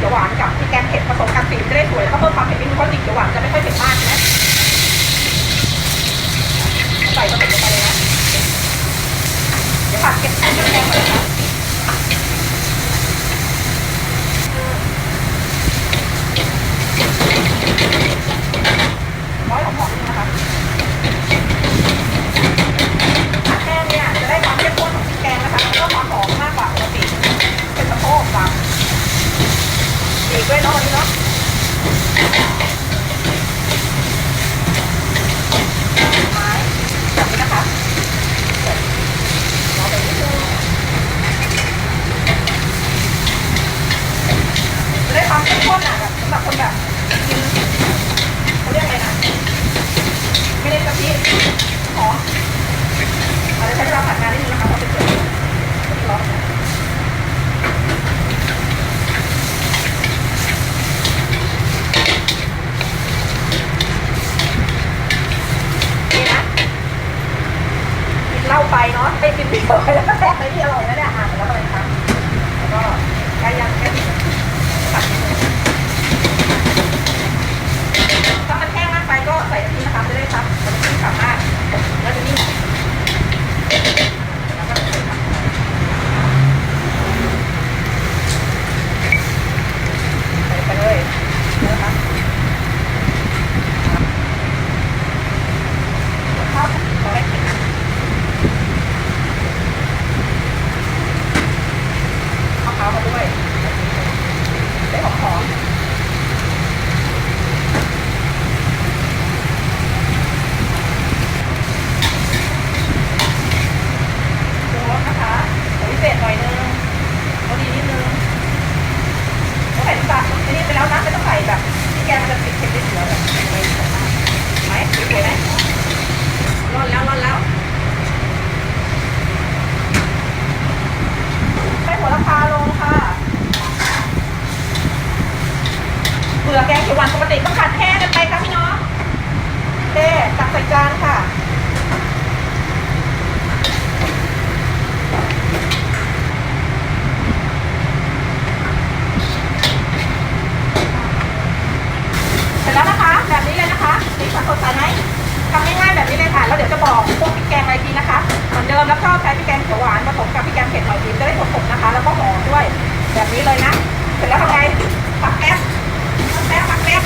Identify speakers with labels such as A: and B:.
A: ขียวหวานกับพริกแกงเผ็ดผสมกันสีจะได้สวยแล้วก็เพิ่มความเผ็ดนิดนึงเพราะจริงเขียวหวานจะไม่ค่อยเผ็ดมากนะใส่ผสมลงไปเลยนะเดี๋ยวผัดเก็บแกงก่อนนะร้อยหอมๆนิดนึงนะคะ ผัดแห้งเนี่ยจะได้ความเข้มข้นของพริกแกงนะคะแล้วก็ความหอมมากกว่าปกติเป็นสะโพกกับ วยเนาะวันนี้เนาะไม้แบบนี้นะคะเราไปนิดนึงได้ความเข้มข้นอะแบบสำหรับคนแบบกินเขาเรียกอะไรนะไม่ได้กะทิหอม เราจะใช้เวลาผัดงานนิดนึงนะคะเพราะเป็นเกลือร้อนนี่นะกินเหล้า ไปเนาะไปกินเบียร์ไปแล้วก็แทกไปที่อร่อยนะเนี่ยอะแล้วก็อะไรคะแล้ว วันปกติต้องขัดแค่กันไปค่ะพี่น้องเต้ตักใส่จานค่ะเสร็จแล้วนะคะ แบบนี้เลยนะคะสีสันสดใสไหมทำง่ายแบบนี้เลยค่ะ แล้วเดี๋ยวจะบอกพวกพิแกงอะไรทีนะคะ เหมือนเดิมแล้วก็ใช้พิแกงหวานผสมกับพริกแกงเผ็ดหน่อยจะได้ผสมนะคะ แล้วก็หอด้วย แบบนี้เลยนะ เสร็จแล้วทำไงตักแอส แป๊บแป๊บ